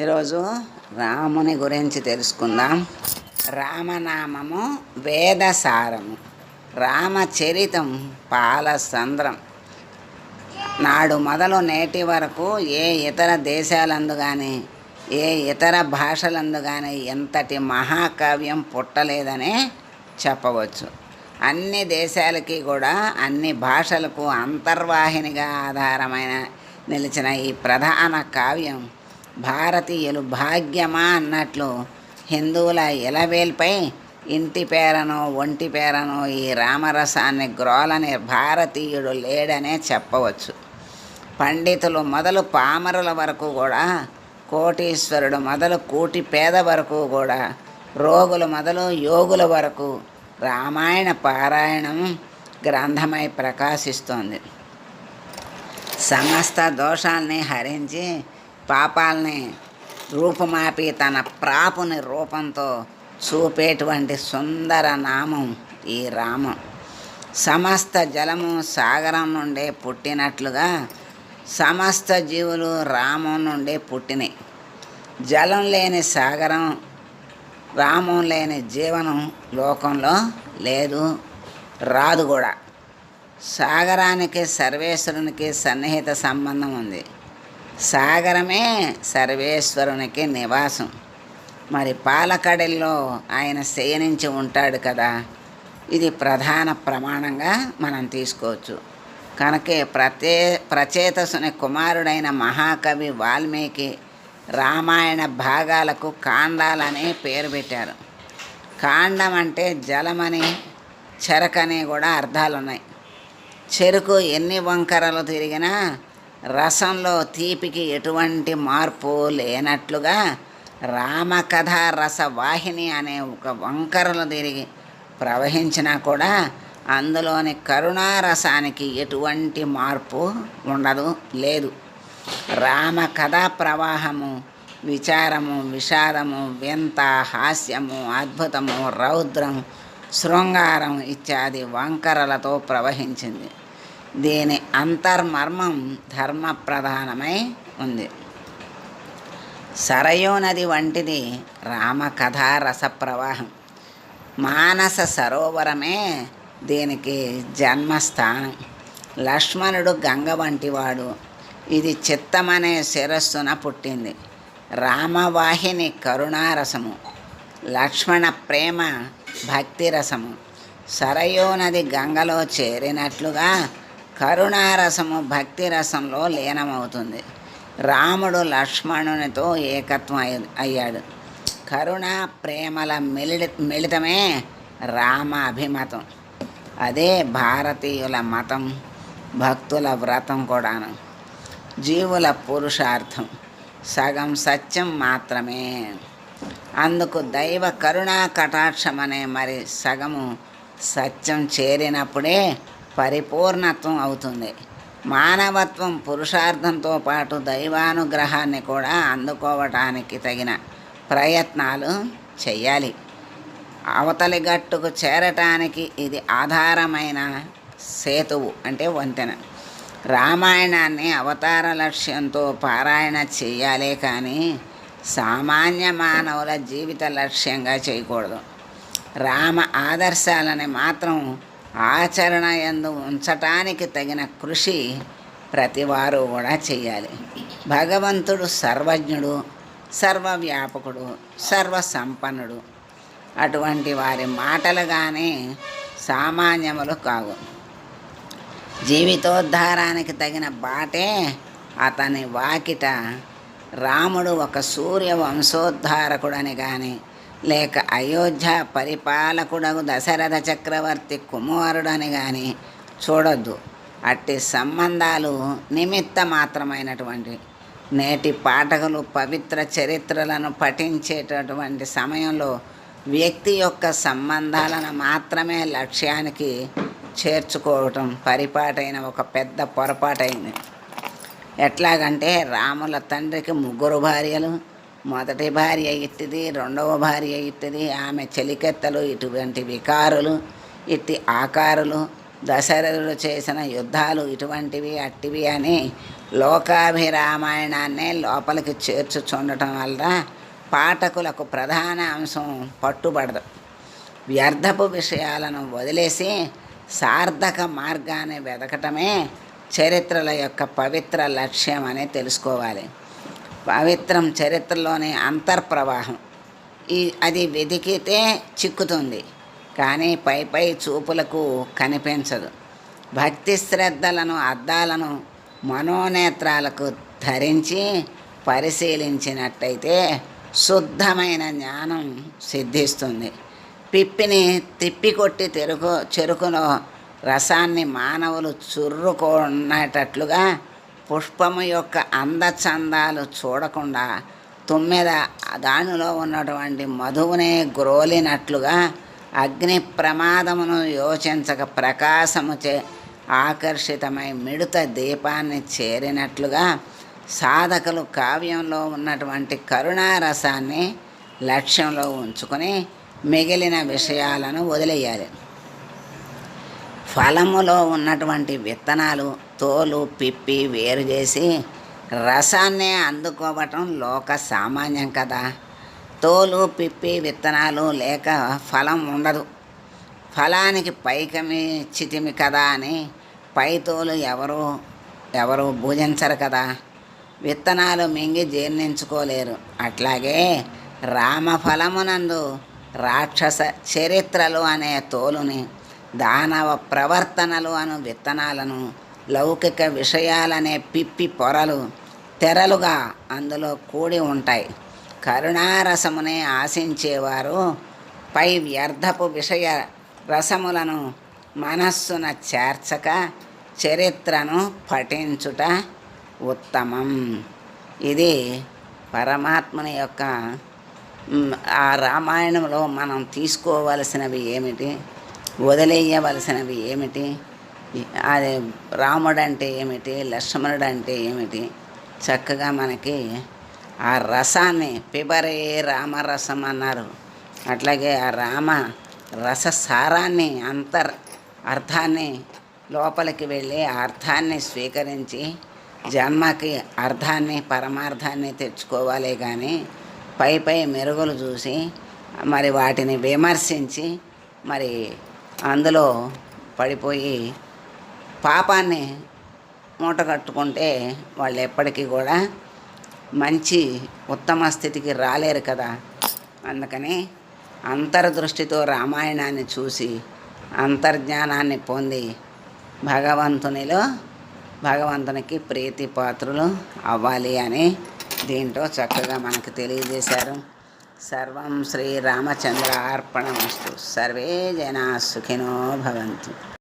ఈరోజు రాముని గురించి తెలుసుకుందాం. రామనామము వేదసారము. రామచరితం పాలసంద్రం. నాడు మొదలు నేటి వరకు ఏ ఇతర దేశాలందు కానీ ఏ ఇతర భాషలందు కానీ ఎంతటి మహాకావ్యం పుట్టలేదనే చెప్పవచ్చు. అన్ని దేశాలకి కూడా అన్ని భాషలకు అంతర్వాహినిగా ఆధారమైన నిలిచిన ఈ ప్రధాన కావ్యం భారతీయులు భాగ్యమా అన్నట్లు హిందువుల ఇలవేల్పై ఇంటి పేరనో ఒంటి పేరనో ఈ రామరసాన్ని గ్రోలని భారతీయుడు లేడనే చెప్పవచ్చు. పండితులు మొదలు పామరుల వరకు కూడా కోటీశ్వరుడు మొదలు కూటి పేద వరకు కూడా రోగులు మొదలు యోగుల వరకు రామాయణ పారాయణం గ్రంథమై ప్రకాశిస్తోంది. సమస్త దోషాల్ని హరించి పాపాలని రూపుమాపి తన ప్రాపుని రూపంతో చూపేటువంటి సుందర నామం ఈ రామం. సమస్త జలము సాగరం నుండే పుట్టినట్లుగా సమస్త జీవులు రామం నుండే పుట్టినాయి జలం లేని సాగరం రామం లేని జీవనం లోకంలో లేదు రాదు కూడా. సాగరానికి సర్వేశ్వరునికి సన్నిహిత సంబంధం ఉంది. సాగరమే సర్వేశ్వరునికి నివాసం. మరి పాలకడల్లో ఆయన శయనించి ఉంటాడు కదా ఇది ప్రధాన ప్రమాణంగా మనం తీసుకోవచ్చు. కనుకే ప్రతే ప్రచేతసుని కుమారుడైన మహాకవి వాల్మీకి రామాయణ భాగాలకు కాండాలని పేరు పెట్టారు. కాండం అంటే జలమని చెరకని కూడా అర్థాలు ఉన్నాయి చెరుకు ఎన్ని వంకరలు తిరిగినా రసంలో తీపికి ఎటువంటి మార్పు లేనట్లుగా రామకథ రసవాహిని అనే ఒక వంకరలు తిరిగి ప్రవహించినా కూడా అందులోని కరుణారసానికి ఎటువంటి మార్పు ఉండదు లేదు. రామకథ ప్రవాహము విచారము విషాదము వింత హాస్యము అద్భుతము రౌద్రం శృంగారం ఇత్యాది వంకరలతో ప్రవహించింది. దీని అంతర్మర్మం ధర్మ ప్రధానమై ఉంది. సరయూ నది వంటిది రామకథా రస ప్రవాహం మానస సరోవరమే దీనికి జన్మస్థానం. లక్ష్మణుడు గంగ వంటివాడు. ఇది చిత్తమనే శిరస్సున పుట్టింది. రామవాహిని కరుణారసము. లక్ష్మణ ప్రేమ భక్తి రసము సరయూ నది గంగలో చేరినట్లుగా కరుణారసము భక్తి రసంలో లీనమవుతుంది. రాముడు లక్ష్మణునితో ఏకత్వం అయ్య- అయ్యాడు. కరుణ ప్రేమల మిలి మిళితమే రామ అభిమతం. అదే భారతీయుల మతం భక్తుల వ్రతం కూడాను. జీవుల పురుషార్థం సగం సత్యం మాత్రమే. అందుకు దైవ కరుణా కటాక్షం అనే మరి సగము సత్యం చేరినప్పుడే పరిపూర్ణత్వం అవుతుంది. మానవత్వం పురుషార్థంతో పాటు దైవానుగ్రహాన్ని కూడా అందుకోవటానికి తగిన ప్రయత్నాలు చెయ్యాలి. అవతలి గట్టుకు చేరటానికి ఇది ఆధారమైన సేతువు అంటే వంతెన. రామాయణాన్ని అవతార లక్ష్యంతో పారాయణ చేయాలే కానీ సామాన్య మానవుల జీవిత లక్ష్యంగా చేయకూడదు. రామ ఆదర్శాలని మాత్రం ఆచరణ ఎందు ఉంచటానికి తగిన కృషి ప్రతివారు కూడా చేయాలి. భగవంతుడు సర్వజ్ఞుడు సర్వవ్యాపకుడు సర్వసంపన్నుడు. అటువంటి వారి మాటలు కానీ సామాన్యములు కావు. జీవితోద్ధారానికి తగిన బాటే అతని వాకిట రాముడు ఒక సూర్య వంశోద్ధారకుడని కానీ లేక అయోధ్య పరిపాలకుడగు దశరథ చక్రవర్తి కుమారుడని కానీ చూడొద్దు. అట్టి సంబంధాలు నిమిత్త మాత్రమైనటువంటి నేటి పాఠకులు పవిత్ర చరిత్రలను పఠించేటటువంటి సమయంలో వ్యక్తి యొక్క సంబంధాలను మాత్రమే లక్ష్యానికి చేర్చుకోవటం పరిపాటైన ఒక పెద్ద పొరపాటైంది. ఎట్లాగంటే రాముల తండ్రికి ముగ్గురు భార్యలు మొదటి భార్య ఇట్టిది రెండవ భార్య ఇట్టిది ఆమె చెలికెత్తలు ఇటువంటి వికారులు ఇట్టి ఆకారులు దశరథుడు చేసిన యుద్ధాలు ఇటువంటివి అట్టివి అని లోకాభిరామాయణాన్నే లోపలికి చేర్చుచుండటం వల్ల పాఠకులకు ప్రధాన అంశం పట్టుబడదు. వ్యర్థపు విషయాలను వదిలేసి సార్థక మార్గాన్ని వెతకటమే చరిత్రల యొక్క పవిత్ర లక్ష్యం అని తెలుసుకోవాలి. పవిత్రం చరిత్రలోని అంతర్ప్రవాహం. ఈ అది వెతికితే చిక్కుతుంది. కానీ పై పై చూపులకు కనిపించదు. భక్తి శ్రద్ధలను అద్దాలను మనోనేత్రాలకు ధరించి పరిశీలించినట్టయితే శుద్ధమైన జ్ఞానం సిద్ధిస్తుంది. పిప్పిని తిప్పికొట్టి తెరుకు చెరుకులో రసాన్ని మానవులు చుర్రుకున్నటట్లుగా పుష్పము యొక్క అందచందాలు చూడకుండా తుమ్మెద దానిలో ఉన్నటువంటి మధువునే గ్రోలినట్లుగా అగ్ని ప్రమాదమును యోచించక ప్రకాశముచే ఆకర్షితమై మిడత దీపాన్ని చేరినట్లుగా సాధకులు కావ్యంలో ఉన్నటువంటి కరుణారసాన్ని లక్ష్యంలో ఉంచుకొని మిగిలిన విషయాలను వదిలేయాలి. ఫలములో ఉన్నటువంటి విత్తనాలు తోలు పిప్పి వేరు చేసి రసాన్నే అందుకోవటం లోక సామాన్యం కదా. తోలు పిప్పి విత్తనాలు లేక ఫలం ఉండదు. ఫలానికి పైకమి చితిమి కదా అని పై తోలు ఎవరు ఎవరు భుజించరు కదా. విత్తనాలు మింగి జీర్ణించుకోలేరు. అట్లాగే రామఫలమునందు రాక్షస చరిత్రలు అనే తోలుని దానవ ప్రవర్తనలు అను విత్తనాలను లౌకిక విషయాలనే పిప్పి పొరలు తెరలుగా అందులో కూడి ఉంటాయి. కరుణారసమునే ఆశించేవారు పై వ్యర్థపు విషయ రసములను మనస్సున చేర్చక చరిత్రను పఠించుట ఉత్తమం. ఇది పరమాత్మని యొక్క ఆ రామాయణంలో మనం తీసుకోవలసినవి ఏమిటి? వదిలేయవలసినవి ఏమిటి? అది రాముడు అంటే ఏమిటి? లక్ష్మణుడు అంటే ఏమిటి? చక్కగా మనకి ఆ రసాన్ని పిబరే రామరసం అన్నారు. అట్లాగే ఆ రామ రస సారాన్ని అంతర్ అర్థాన్ని లోపలికి వెళ్ళి ఆ అర్థాన్ని స్వీకరించి జన్మకి అర్థాన్ని పరమార్థాన్ని తెచ్చుకోవాలి కానీ పై పై మెరుగులు చూసి మరి వాటిని విమర్శించి మరి అందులో పడిపోయి పాపాన్ని మూట కట్టుకుంటే వాళ్ళు ఎప్పటికీ కూడా మంచి ఉత్తమ స్థితికి రాలేరు కదా. అందుకని అంతర్దృష్టితో రామాయణాన్ని చూసి అంతర్జ్ఞానాన్ని పొంది భగవంతునిలో భగవంతునికి ప్రీతి పాత్రులు అవ్వాలి అని దీంట్లో చక్కగా మనకు తెలియజేశారు. సర్వం శ్రీ అర్పణమస్తు సర్వే జనా సుఖినో భవంతు.